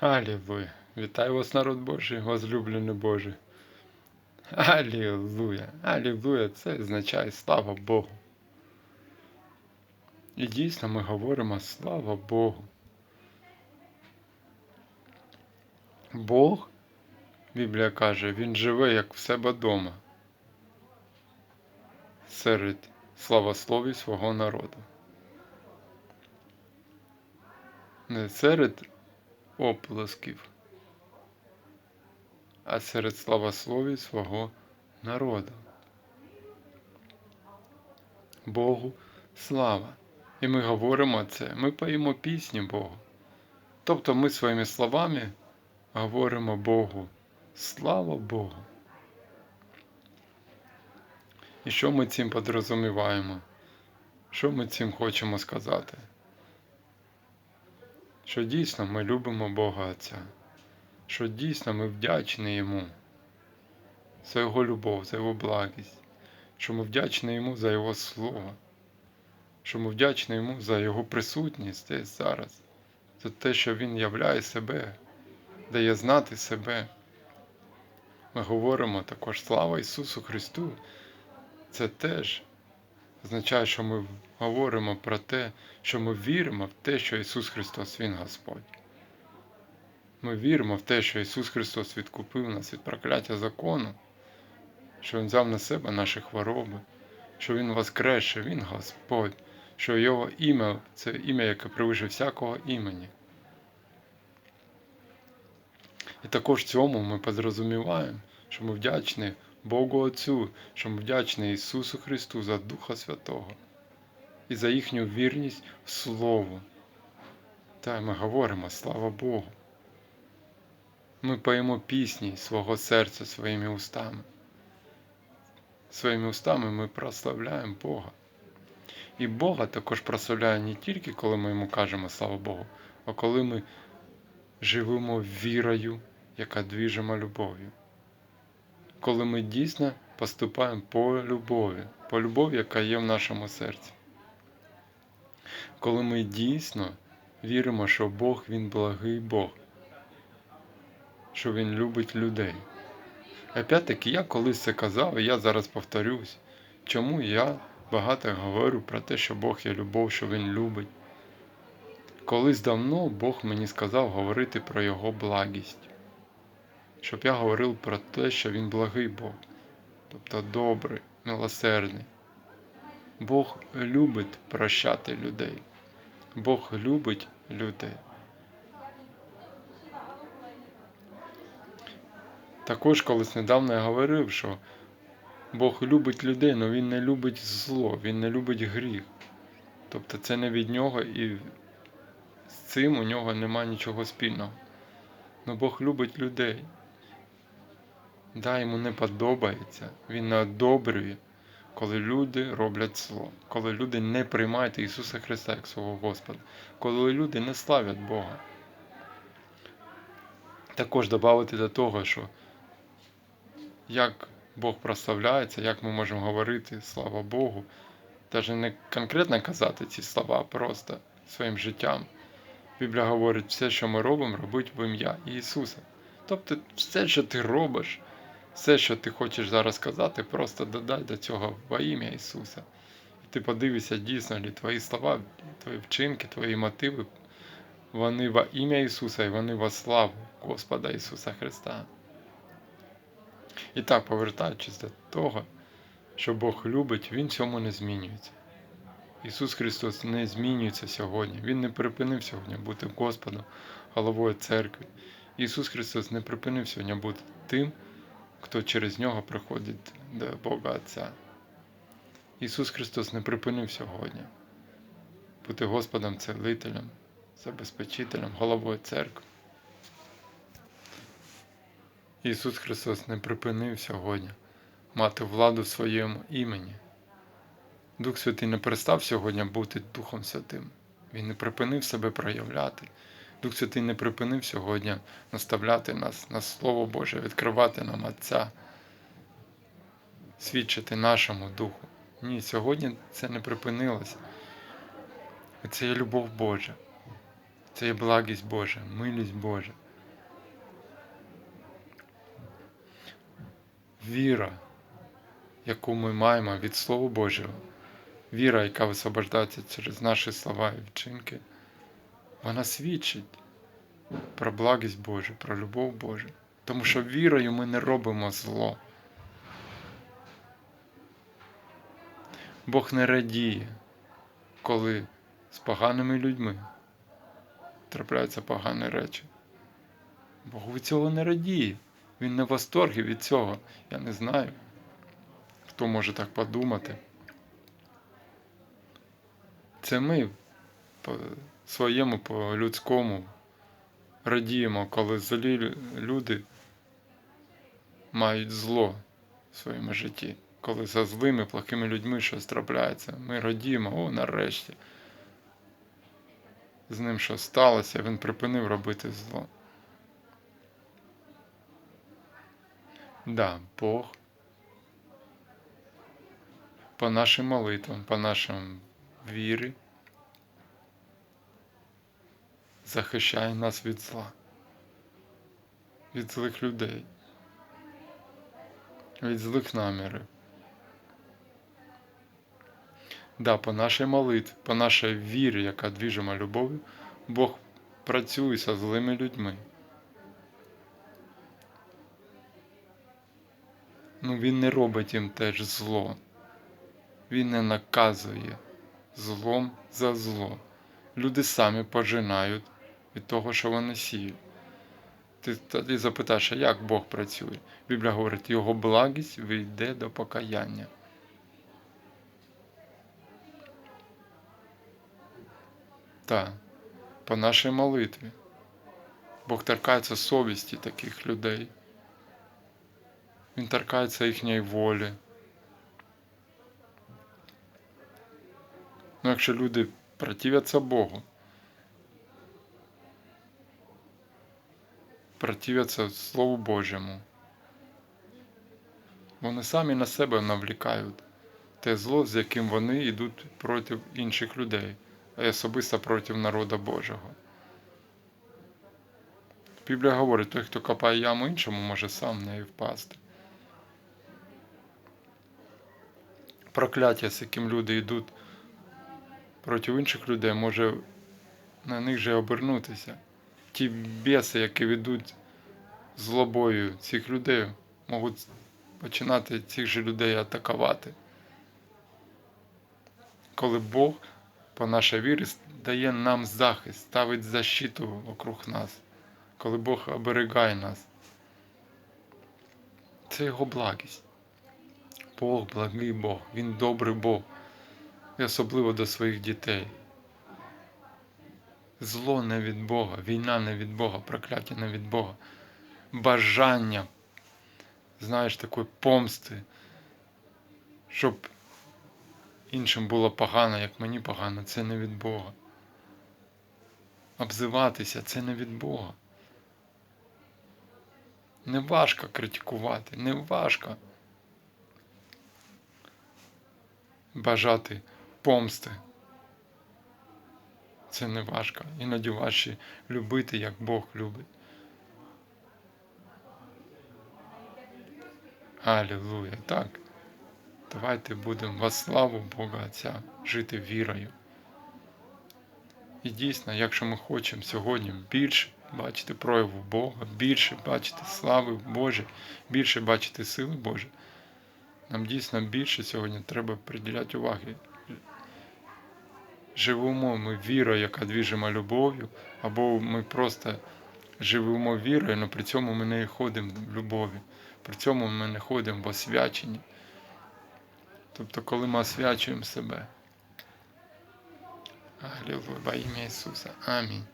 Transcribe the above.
Алілуя. Вітаю вас, народ Божий, возлюблений Божий. Алілуя. Алілуя. Це означає слава Богу. І дійсно ми говоримо слава Богу. Бог, Біблія каже, Він живе як в себе дома. Серед славослові свого народу. Не серед оплесків, а серед славослові свого народу. Богу слава. І ми говоримо це, ми поїмо пісні Богу. Тобто ми своїми словами говоримо Богу. Слава Богу. І що ми цим подрозуміваємо? Що ми цим хочемо сказати? Що дійсно ми любимо Бога Отця, що дійсно ми вдячні Йому за Його любов, за Його благість, що ми вдячні Йому за Його Слово, що ми вдячні Йому за Його присутність десь зараз, за те, що Він являє себе, дає знати себе. Ми говоримо також слава Ісусу Христу. Це теж означає, що ми говоримо про те, що ми віримо в те, що Ісус Христос Він Господь. Ми віримо в те, що Ісус Христос відкупив нас від прокляття закону, що Він взяв на себе наші хвороби, що Він воскрес, що Він Господь, що Його ім'я це ім'я, яке превише всякого імені. І також цьому ми позрозуміваємо, що ми вдячні Богу Отцю, що ми вдячні Ісусу Христу за Духа Святого і за їхню вірність в Слову. Та ми говоримо, слава Богу. Ми поємо пісні свого серця своїми устами. Своїми устами ми прославляємо Бога. І Бога також прославляє не тільки, коли ми йому кажемо слава Богу, а коли ми живемо вірою, яка двіжима любов'ю. Коли ми дійсно поступаємо по любові, по любові, яка є в нашому серці. Коли ми дійсно віримо, що Бог Він благий Бог, що Він любить людей. Опять-таки, я колись це казав, і я зараз повторюсь, чому я багато говорю про те, що Бог є любов, що Він любить. Колись давно Бог мені сказав говорити про Його благість, щоб я говорив про те, що Він благий Бог, тобто добрий, милосердний. Бог любить прощати людей. Бог любить людей. Також колись недавно я говорив, що Бог любить людей, але Він не любить зло, Він не любить гріх. Тобто це не від нього і з цим у нього нема нічого спільного. Но Бог любить людей. Да, йому не подобається, він не одобрює, коли люди роблять зло, коли люди не приймають Ісуса Христа як свого Господа, коли люди не славять Бога. Також додати до того, що як Бог прославляється, як ми можемо говорити, слава Богу, навіть не конкретно казати ці слова, просто своїм життям. Біблія говорить, все, що ми робимо, робить в ім'я Ісуса. Тобто, все, що ти робиш, все, що ти хочеш зараз сказати, просто додай до цього во ім'я Ісуса. І ти подивишся, дійсно ли твої слова, твої вчинки, твої мотиви, вони во ім'я Ісуса і вони во славу Господа Ісуса Христа. І так, повертаючись до того, що Бог любить, Він цьому не змінюється. Ісус Христос не змінюється сьогодні. Він не припинив сьогодні бути Господом, головою церкви. Ісус Христос не припинив сьогодні бути тим, хто через нього приходить до Бога Отця. Ісус Христос не припинив сьогодні бути Господом целителем, забезпечителем, головою церкви. Ісус Христос не припинив сьогодні мати владу в своєму імені. Дух Святий не перестав сьогодні бути Духом Святим. Він не припинив себе проявляти. Дух Святий не припинив сьогодні наставляти нас на Слово Боже, відкривати нам Отця, свідчити нашому Духу. Ні, сьогодні це не припинилося. Це є любов Божа, це є благість Божа, милість Божа. Віра, яку ми маємо від Слова Божого, віра, яка висвобождається через наші слова і вчинки вона свідчить про благість Божу, про любов Божу. Тому що вірою ми не робимо зло. Бог не радіє, коли з поганими людьми трапляються погані речі. Бог від цього не радіє. Він не в восторгі від цього. Я не знаю, хто може так подумати. Це ми своєму, по людському радіємо, коли злі лю- люди мають зло в своєму житті. Коли за злими, плохими людьми щось трапляється, ми радіємо, о, нарешті. З ним що сталося, він припинив робити зло. Да, Бог по нашим молитвам, по нашим вірі захищає нас від зла, від злих людей, від злих намірів. Да, по нашій молитві, по нашій вірі, яка двіжима любов'ю, Бог працює зі злими людьми. Ну, Він не робить їм теж зло. Він не наказує злом за зло. Люди самі пожинають від того, що вони сіють. Ти тоді запитаєш, а як Бог працює? Біблія говорить, його благість вийде до покаяння. Так, по нашій молитві. Бог торкається совісті таких людей. Він торкається їхньої волі. Ну, якщо люди противляться Богу, противляться Слову Божому, вони самі на себе навлікають те зло, з яким вони йдуть проти інших людей, а особисто проти народу Божого. Біблія говорить, той, хто копає яму іншому, може сам в неї впасти. Прокляття, з яким люди йдуть проти інших людей, може на них же обернутися. Ті біси, які ведуть злобою цих людей, можуть починати цих же людей атакувати. Коли Бог по нашій вірі дає нам захист, ставить защиту округ нас, коли Бог оберігає нас. Це його благість. Бог благий Бог, Він добрий Бог, і особливо до своїх дітей. Зло не від Бога, війна не від Бога, прокляття не від Бога, бажання, знаєш, такої помсти, щоб іншим було погано, як мені погано, це не від Бога. Обзиватися це не від Бога. Не важко критикувати, не важко бажати помсти. Це не важко. Іноді важче любити, як Бог любить. Алілуя. Так. Давайте будемо во славу Бога Отця жити вірою. І дійсно, якщо ми хочемо сьогодні більше бачити прояву Бога, більше бачити слави Божі, більше бачити сили Божі, нам дійсно більше сьогодні треба приділяти уваги. Живемо ми вірою, яка двіжима любов'ю, або ми просто живемо вірою, але при цьому ми не ходимо в любові, при цьому ми не ходимо в освяченні. Тобто, коли ми освячуємо себе. Аллилуйя, во ім'я Ісуса. Амінь.